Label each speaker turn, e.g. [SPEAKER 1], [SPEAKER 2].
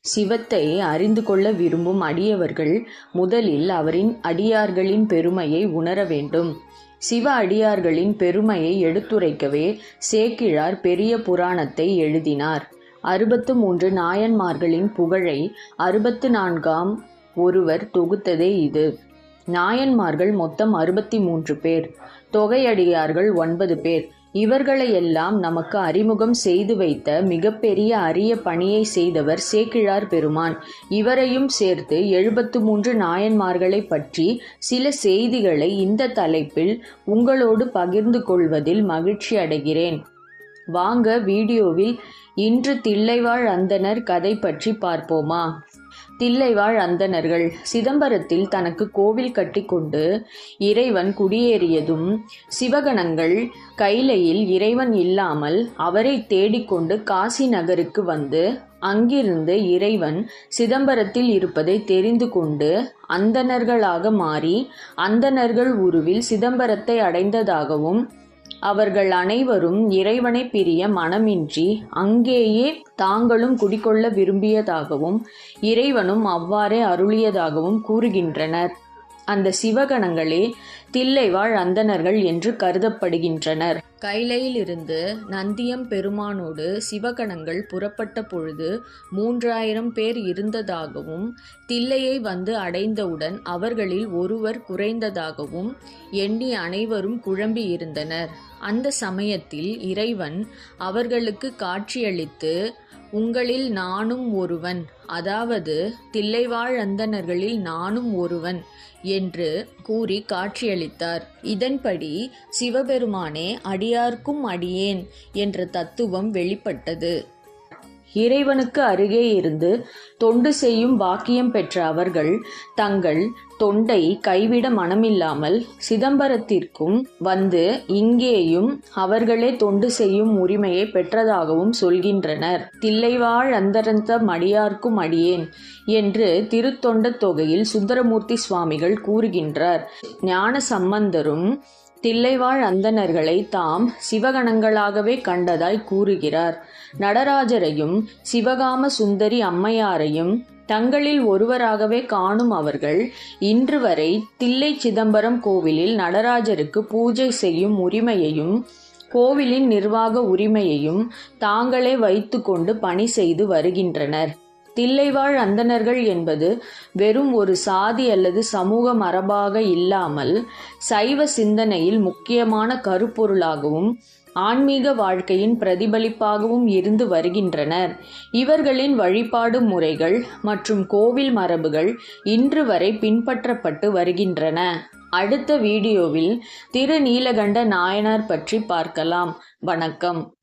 [SPEAKER 1] சிவத்தை அறிந்து கொள்ள விரும்பும் அடியவர்கள் முதலில் அவரின் அடியார்களின் பெருமையை உணர வேண்டும். சிவ அடியார்களின் பெருமையை எடுத்துரைக்கவே சேக்கிழார் பெரிய புராணத்தை எழுதினார். அறுபத்து மூன்று நாயன்மார்களின் புகழை அறுபத்து நான்காம் ஒருவர் தொகுத்ததே இது. நாயன்மார்கள் மொத்தம் அறுபத்தி மூன்று பேர். தொகையடியார்கள் ஒன்பது பேர். இவர்களையெல்லாம் நமக்கு அறிமுகம் செய்து வைத்த மிகப்பெரிய அரிய பணியை செய்தவர் சேக்கிழார் பெருமான். இவரையும் சேர்த்து எழுபத்து மூன்று நாயன்மார்களை பற்றி சில செய்திகளை இந்த தலைப்பில் உங்களோடு பகிர்ந்து கொள்வதில் மகிழ்ச்சி அடைகிறேன். வாங்க வீடியோவில் இன்று தில்லைவாழ் அந்தணர் கதை பற்றி பார்ப்போமா? தில்லைவாழ் அந்தணர்கள் சிதம்பரத்தில் தனக்கு கோவில் கட்டிக்கொண்டு இறைவன் குடியேறியதும் சிவகணங்கள் கைலையில் இறைவன் இல்லாமல் அவரை தேடிக்கொண்டு காசி நகருக்கு வந்து அங்கிருந்து இறைவன் சிதம்பரத்தில் இருப்பதை தெரிந்து கொண்டு அந்தணர்களாக மாறி அந்தணர்கள் உருவில் சிதம்பரத்தை அடைந்ததாகவும் அவர்கள் அனைவரும் இறைவனை பிரிய மனமின்றி அங்கேயே தாங்களும் குடிகொள்ள விரும்பியதாகவும் இறைவனும் அவ்வாறே அருளியதாகவும் கூறுகின்றனர். அந்த சிவகணங்களே தில்லைவாழ் அந்தணர்கள் என்று கருதப்படுகின்றனர். கைலையிலிருந்து நந்தியம் பெருமானோடு சிவகணங்கள் புறப்பட்ட பொழுது மூன்றாயிரம் பேர் இருந்ததாகவும் தில்லையை வந்து அடைந்தவுடன் அவர்களில் ஒருவர் குறைந்ததாகவும் எண்ணி அனைவரும் குழம்பி இருந்தனர். அந்த சமயத்தில் இறைவன் அவர்களுக்கு காட்சியளித்து உங்களில் நானும் ஒருவன். அதாவது தில்லைவாழ் அந்தணர்களில் நானும் ஒருவன் என்று கூறி காட்சியளித்தார். இதன்படி சிவபெருமானே அடியார்க்கும் அடியேன் என்ற தத்துவம் வெளிப்பட்டது. இறைவனுக்கு அருகே இருந்து தொண்டு செய்யும் பாக்கியம் பெற்ற அவர்கள் தங்கள் தொண்டை கைவிட மனமில்லாமல் சிதம்பரத்திற்கும் வந்து இங்கேயும் அவர்களே தொண்டு செய்யும் உரிமையை பெற்றதாகவும் சொல்கின்றனர். தில்லைவாழ் அந்தரந்த மடியார்க்கும் அடியேன் என்று திருத்தொண்ட தொகையில் சுந்தரமூர்த்தி சுவாமிகள் கூறுகின்றார். ஞான சம்பந்தரும் தில்லைவாழ் அந்தணர்களை தாம் சிவகணங்களாகவே கண்டதாய் கூறுகிறார். நடராஜரையும் சிவகாம சுந்தரி அம்மையாரையும் தங்களில் ஒருவராகவே காணும் அவர்கள் இன்று வரை தில்லை சிதம்பரம் கோவிலில் நடராஜருக்கு பூஜை செய்யும் உரிமையையும் கோவிலின் நிர்வாக உரிமையையும் தாங்களே வைத்துக்கொண்டு பணி செய்து வருகின்றனர். தில்லைவாழ் அந்தணர்கள் என்பது வெறும் ஒரு சாதி அல்லது சமூக மரபாக இல்லாமல் சைவ சிந்தனையில் முக்கியமான கருப்பொருளாகவும் ஆன்மீக வாழ்க்கையின் பிரதிபலிப்பாகவும் இருந்து வருகின்றனர். இவர்களின் வழிபாடு முறைகள் மற்றும் கோவில் மரபுகள் இன்று வரை பின்பற்றப்பட்டு வருகின்றன. அடுத்த வீடியோவில் திருநீலகண்ட நாயனார் பற்றி பார்க்கலாம். வணக்கம்.